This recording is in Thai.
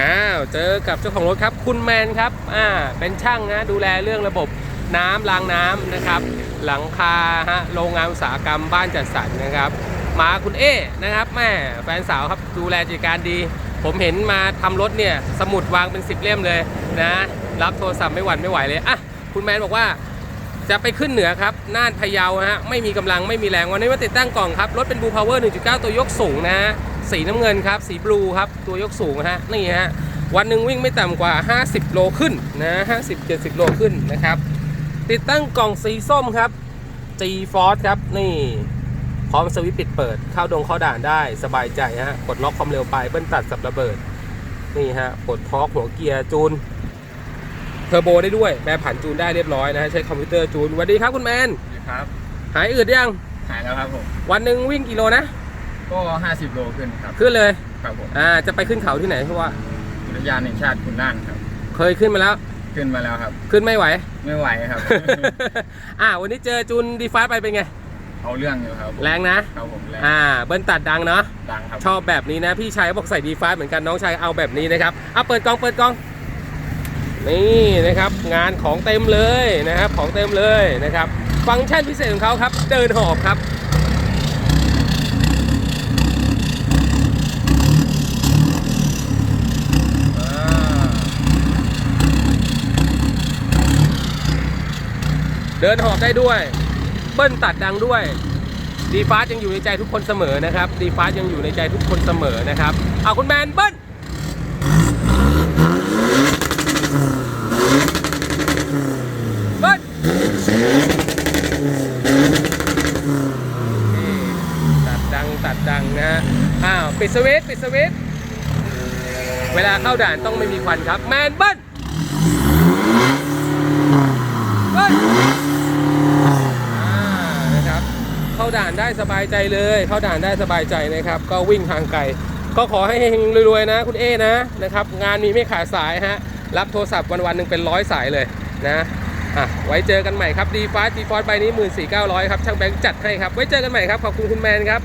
อ้าวเจอกับเจ้าของรถครับ คุณแมนครับอ่าเป็นช่างนะดูแลเรื่องระบบน้ำรางน้ำนะครับ หลังคาฮะโรงงานอุตสาหกรรมบ้านจัดสรรนะครับมาคุณเอนะครับแม่แฟนสาวครับดูแลจัดการดี ผมเห็นมาทำรถเนี่ยสมุดวางเป็น10เล่มเลยนะรับโทรศัพท์ไม่หวั่นไม่ไหวเลยอะคุณแมนบอกว่าจะไปขึ้นเหนือครับ น่านพะเยาฮะ ไม่มีกำลังไม่มีแรง วันนี้มาติดตั้งกล่องครับ รถเป็นบูพาวเวอร์ 1.9 ตัวยกสูงนะฮะ สีน้ำเงินครับ สีบลูครับ ตัวยกสูงฮะนี่ฮะวันหนึ่งวิ่งไม่ต่ำกว่า 50 โลขึ้นนะ50 70 โลขึ้นนะครับ ติดตั้งกล่องสีส้มครับ G Force ครับนี่พร้อมสวิตช์ปิดเปิด เข้าดงเข้าด่านได้สบายใจฮะกดล็อกความเร็วไปเบิ้ลตัดสับระเบิด นี่ฮะปลดทอร์กหัวเกียร์จูนเทอร์โบได้ด้วยแปรผันจูนได้เรียบร้อยนะฮะใช้คอมพิวเตอร์จูนสวัสดีครับคุณแมนครับหายอืดยังหายแล้วครับผมวันหนึ่งวิ่งกี่โลนะ ก็ 50 โลขึ้นครับขึ้นเลยครับผมอ่าจะไปขึ้นเขาที่ไหนเพราะว่าอุทยานแห่งชาติคุณน่านครับ เคยขึ้นมาแล้ว ขึ้นมาแล้วครับ ขึ้นไม่ไหว ไม่ไหวครับ อ่า วันนี้เจอจูนดีฟาไปเป็นไง เอาเรื่องอยู่ครับผมแรงนะครับผมแรงอ่า เบิ้ลตัดดังเนาะดังครับชอบแบบนี้นะ พี่ชายบอกใส่ดีฟาเหมือนกันน้องชายเอาแบบนี้นะครับเอาเปิดกล้องเปิดกล้อง นี่นะครับ งานของเต็มเลยนะครับ ของเต็มเลยนะครับ ฟังก์ชันพิเศษของเขาครับ เดินหอบครับ อ่า เดินหอบได้ด้วย เบิ้ลตัดดังด้วย ดีฟาสยังอยู่ในใจทุกคนเสมอนะครับ ดีฟาสยังอยู่ในใจทุกคนเสมอนะครับ เอาคุณแมนเบิ้ลเบิ้ลนี่ตัดดังตัดดังนะฮะ อ้าว ปิดสวิตช์ปิดสวิตช์เวลาเข้าด่านต้องไม่มีควันครับ แมนเบิ้ลเบิ้ล อ่านะครับเข้า ด่านได้สบายใจเลย เข้าด่านได้สบายใจนะครับ ก็วิ่งทางไกลก็ขอให้เฮงรวยๆนะ คุณเอนะนะครับ งานมีไม่ขาดสายฮะรับโทรศัพท์วันๆหนึ่งเป็นร้อยสายเลยนะอะไว้เจอกันใหม่ครับดีฟาสดีฟอสใบนี้ 14,900 ครับช่างแบงค์จัดให้ครับ ไว้เจอกันใหม่ครับ ขอบคุณคุณแมนครับ